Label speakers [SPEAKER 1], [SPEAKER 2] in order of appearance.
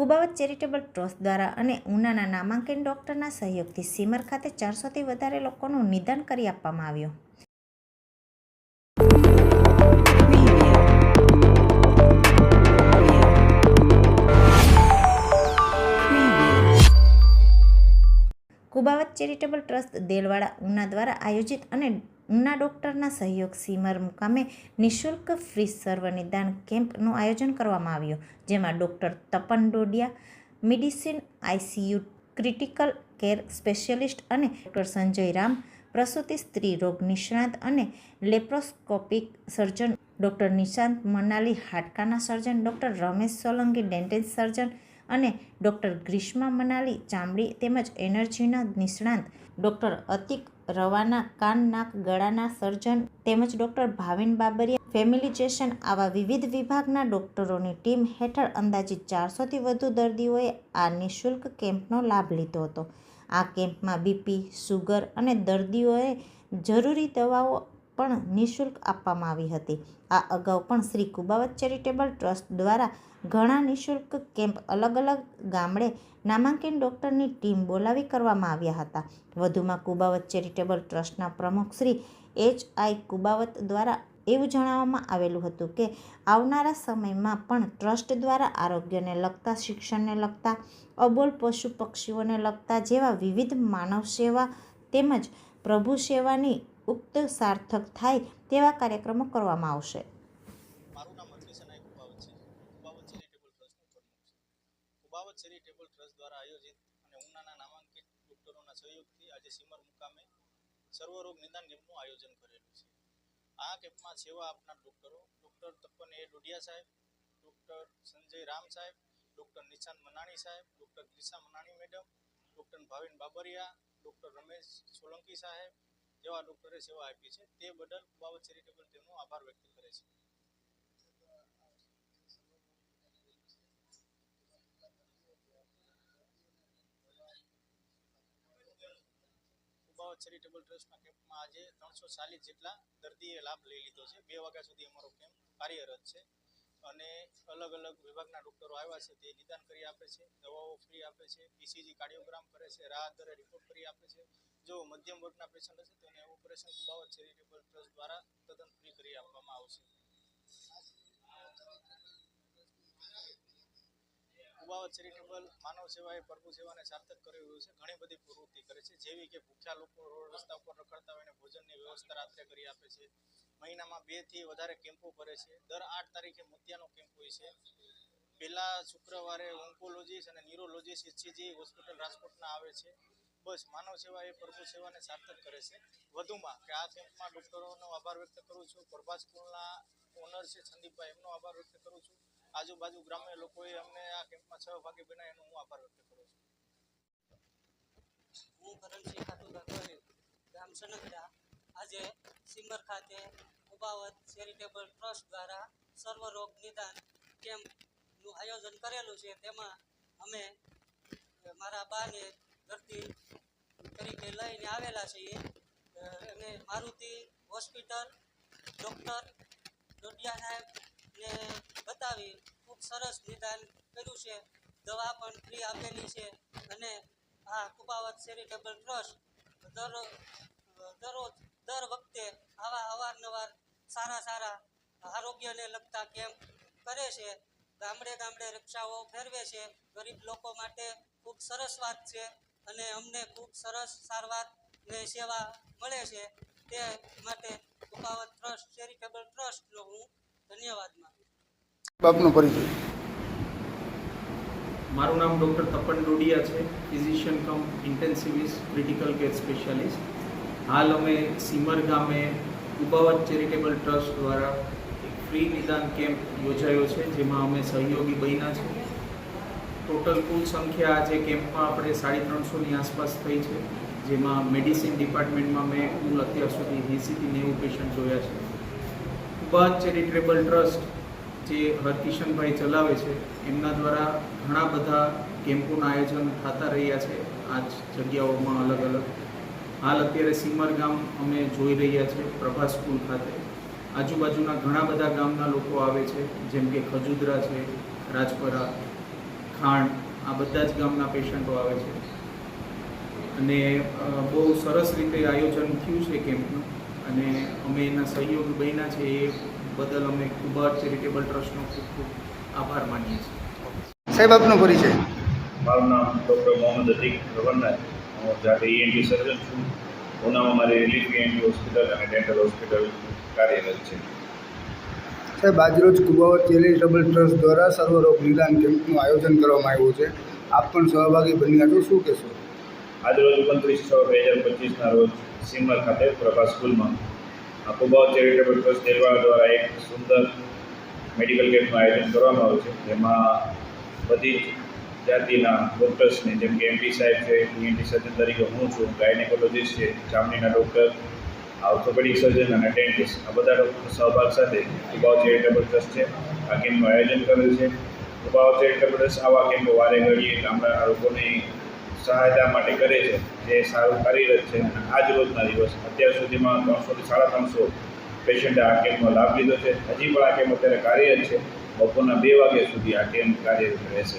[SPEAKER 1] Kubavat charitable trust દ્વારા અને ઉનાના નામાંકિત ડોક્ટરના સહયોગથી સીમર ખાતે ચારસોથી વધારે લોકોનું નિદાન કરી આપવામાં આવ્યું. કુબાવત ચેરિટેબલ ટ્રસ્ટ દેલવાડા ઉના દ્વારા આયોજિત અને ઉના ડોક્ટરના સહયોગ સીમર મુકામે નિઃશુલ્ક ફ્રી સર્વ નિદાન કેમ્પનું આયોજન કરવામાં આવ્યું, જેમાં doctor Tapan Dodiya, medicine ICU critical care specialist અને ડૉક્ટર સંજય રામ, પ્રસૂતિ સ્ત્રી રોગ નિષ્ણાત અને laparoscopic surgeon doctor Nishant Manali, હાડકાના surgeon doctor Ramesh Solanki, dentist surgeon અને ડૉક્ટર ગ્રીષ્મા મનાલી, ચામડી તેમજ એનર્જીના નિષ્ણાંત ડૉક્ટર અતિક રવાના, કાન, નાક, ગળાના સર્જન તેમજ ડૉક્ટર ભાવિન બાબરિયા ફેમિલીઝેશન આવા વિવિધ વિભાગના ડૉક્ટરોની ટીમ હેઠળ અંદાજિત ચારસોથી વધુ દર્દીઓએ આ નિઃશુલ્ક કેમ્પનો લાભ લીધો હતો. આ કેમ્પમાં બીપી, સુગર અને દર્દીઓએ જરૂરી દવાઓ પણ નિઃશુલ્ક આપવામાં આવી હતી. આ અગાઉ પણ શ્રી કુબાવત ચેરિટેબલ ટ્રસ્ટ દ્વારા ઘણા નિઃશુલ્ક કેમ્પ અલગ અલગ ગામડે નામાંકિત ડૉક્ટરની ટીમ બોલાવી કરવામાં આવ્યા હતા. વધુમાં કુબાવત ચેરિટેબલ ટ્રસ્ટના પ્રમુખ શ્રી એચ આઈ કુબાવત દ્વારા એવું જણાવવામાં આવેલું હતું કે, આવનારા સમયમાં પણ ટ્રસ્ટ દ્વારા આરોગ્યને લગતા, શિક્ષણને લગતા, અબોલ પશુ પક્ષીઓને લગતા જેવા વિવિધ માનવ સેવા તેમજ પ્રભુ સેવાની ઉક્ત સાર્થક થાય તેવા કાર્યક્રમો કરવામાં આવશે.
[SPEAKER 2] પ્રમુખ ચેરિટેબલ ટ્રસ્ટ દ્વારા આયોજિત અને ઉનાના નામાંકિત ડોક્ટરોના સહયોગથી આજે સીમર મુકામે સર્વરોગ નિદાન કેમ્પનું આયોજન કરેલું છે. આ કેમ્પમાં સેવા આપનાર ડોક્ટરો, ડૉક્ટર તપન એ ડોડિયા સાહેબ, ડૉક્ટર સંજય રામ સાહેબ, ડૉક્ટર નિશાંત મનાણી સાહેબ, doctor Grisha Manani madam, doctor Bhavin Babariya, doctor Ramesh Solanki સાહેબ જેવા ડૉક્ટરે સેવા આપી છે તે બદલ બાબત ચેરિટેબલ તેમનો આભાર વ્યક્ત કરે છે. કુબાવત ચેરિટેબલ ટ્રસ્ટના કેમ્પમાં આજે ત્રણસો ચાલીસ જેટલા દર્દીએ લાભ લઈ લીધો છે. બે વાગ્યા સુધી અમારો કેમ્પ કાર્યરત છે અને અલગ અલગ વિભાગના ડૉક્ટરો આવ્યા છે. તે નિદાન કરી આપે છે, દવાઓ ફ્રી આપે છે પીસીજી કાર્ડિયોગ્રામ કરે છે, રાહત દરે રિપોર્ટ કરી આપે છે. જો મધ્યમ વર્ગના પેશન્ટ હશે તેને ઓપરેશન કુબાવત ચેરિટેબલ ટ્રસ્ટ દ્વારા તદ્દન ફ્રી કરી આપવામાં આવશે. કુબાવત ચેરિટેબલ માનવ સેવાએ પ્રભુ સેવાને સાર્થક કરી રહ્યું છે. ઘણી બધી પ્રવૃત્તિ કરે છે. જેવી કે ભૂખ્યા લોકો રોડ રસ્તા ઉપર રખડતા હોય એને ભોજનની વ્યવસ્થા રાત્રે કરી આપે છે. મહિનામાં બેથી વધારે કેમ્પો કરે છે. દર આઠ તારીખે મોતિયાનો કેમ્પ હોય છે. પહેલા શુક્રવારે ઓન્કોલોજીસ્ટ અને ન્યુરોલોજીસ્ટ એચસીજી હોસ્પિટલ રાજકોટના આવે છે. બસ માનવ સેવા એ પ્રભુ સેવાને સાર્થક કરે છે. વધુમાં કે આ કેમ્પમાં ડૉક્ટરોનો આભાર વ્યક્ત કરું છું, પ્રભાસ સ્કૂલના ઓનર છે સંદીપભાઈ, એમનો આભાર વ્યક્ત કરું છું. આજુબાજુ ગ્રામ્ય લોકોએ અમને આ કેમ્પમાં સહભાગી બનાવ્યા એનો હું આભાર વ્યક્ત કરું છું.
[SPEAKER 3] હું કરણસિંહ ખાતું ગોહિલ ગામ સનગડા. આજે સિમર ખાતે કુબાવત ચેરિટેબલ ટ્રસ્ટ દ્વારા સર્વરોગ નિદાન કેમ્પનું આયોજન કરેલું છે. તેમાં અમે, મારા બાને દર્દી તરીકે લઈને આવેલા છીએ. અને મારુતિ હોસ્પિટલ, ડૉક્ટર ડોડિયા સાહેબને બતાવી ખૂબ સરસ નિદાન કર્યું છે. દવા પણ ફ્રી આપેલી છે. અને આ કુપાવત ચેરિટેબલ ટ્રસ્ટ દર, દરરોજ, દર વખતે આવા અવારનવાર સારા સારા આરોગ્યને લગતા કેમ્પ કરે છે. ગામડે ગામડે રિક્ષાઓ ફેરવે છે. ગરીબ લોકો માટે ખૂબ સરસ વાત છે. અને અમને ખૂબ સરસ સારવાર ને સેવા મળે છે તે માટે કુબાવત ટ્રસ્ટ ચેરિટેબલ ટ્રસ્ટનો હું ધન્યવાદ માનું
[SPEAKER 4] બાપનો પરિચય.
[SPEAKER 5] મારું નામ ડૉક્ટર તપન ડોડિયા છે physician cum intensivist critical care specialist હાલ અમે સીમર ગામે ઉબાવત ચેરિટેબલ ટ્રસ્ટ દ્વારા એક ફ્રી નિદાન કેમ્પ યોજાયો છે જેમાં અમે સહયોગી બન્યા છે ટોટલ કુલ સંખ્યા આજે કેમ્પમાં આપણે સાડી ત્રણસોની આસપાસ થઈ છે, જેમાં મેડિસિન ડિપાર્ટમેન્ટમાં મેં કુલ અત્યાર સુધી એંસીથી નેવું પેશન્ટ જોયા છે. કુબાવત ચેરિટેબલ ટ્રસ્ટ જે હરકિશનભાઈ ચલાવે છે, એમના દ્વારા ઘણા બધા કેમ્પોના આયોજન થતા રહ્યા છે આ જ જગ્યાઓમાં અલગ અલગ. હાલ અત્યારે સીમર ગામ અમે જોઈ રહ્યા છે પ્રભા સ્કૂલ ખાતે. આજુબાજુના ઘણા બધા ગામના લોકો આવે છે, જેમ કે ખજુદરા છે, રાજપરા ખાણ આ બધા જ ગામના પેશન્ટો આવે છે. અને બહુ સરસ રીતે આયોજન થયું છે કેમ્પનું. અને અમે એના સહયોગ બન્યા છે એ બદલ અમે કુબાર ચેરિટેબલ ટ્રસ્ટનો ખૂબ ખૂબ આભાર માનીએ છીએ.
[SPEAKER 4] સાહેબ આપનો પરિચય.
[SPEAKER 6] મારું નામ ડૉક્ટર મોહમ્મદ અતીક રવન્ના હું જાતે ઈએનટી સર્જન છું ઉનામાં મારી રિલીફ ઈએનટી હોસ્પિટલ અને ડેન્ટલ હોસ્પિટલ કાર્યરત છે.
[SPEAKER 4] સાહેબ, આજરોજ કુબાવત ચેરિટેબલ ટ્રસ્ટ દ્વારા સર્વરોગ નિદાન કેમ્પનું આયોજન કરવામાં આવ્યું છે. આપ પણ સહભાગી બન્યા છો, શું કહેશો?
[SPEAKER 6] આજરોજ ઓગણત્રીસ છ બે હજાર પચીસના રોજ સિમર ખાતે પ્રભા સ્કૂલમાં કુબાવ ચેરિટેબલ ટ્રસ્ટ દેલવાડા દ્વારા એક સુંદર મેડિકલ કેમ્પનું આયોજન કરવામાં આવ્યું છે. જેમાં બધી જાતિના ડૉક્ટર્સને, જેમ કે એમપી સાહેબ છે ઈએનટી સર્જન તરીકે હું છું, ગાયનેકોલોજીસ્ટ છે, ચામડીના ડૉક્ટર ઓર્થોપેડિક સર્જન અને ડેન્ટિસ્ટ આ બધા ડૉક્ટર સહભાગ સાથે કુબાવ ચેરિટેબલ ટ્રસ્ટ છે, આ કેમ્પનું આયોજન કરેલ છે. કુબાવ ચેરિટેબલ ટ્રસ્ટ આવા કેમ્પો વારે ઘડીએ ગામડા લોકોની સહાયતા માટે કરે છે, જે સારું કાર્યરત છે. અને આજ રોજના દિવસ અત્યાર સુધીમાં ત્રણસોથી સાડા ત્રણસો પેશન્ટે આ કેમ્પનો લાભ લીધો છે. હજી પણ આ કેમ્પ અત્યારે કાર્યરત છે. બપોરના બે વાગ્યા સુધી આ કેમ્પ કાર્યરત રહેશે.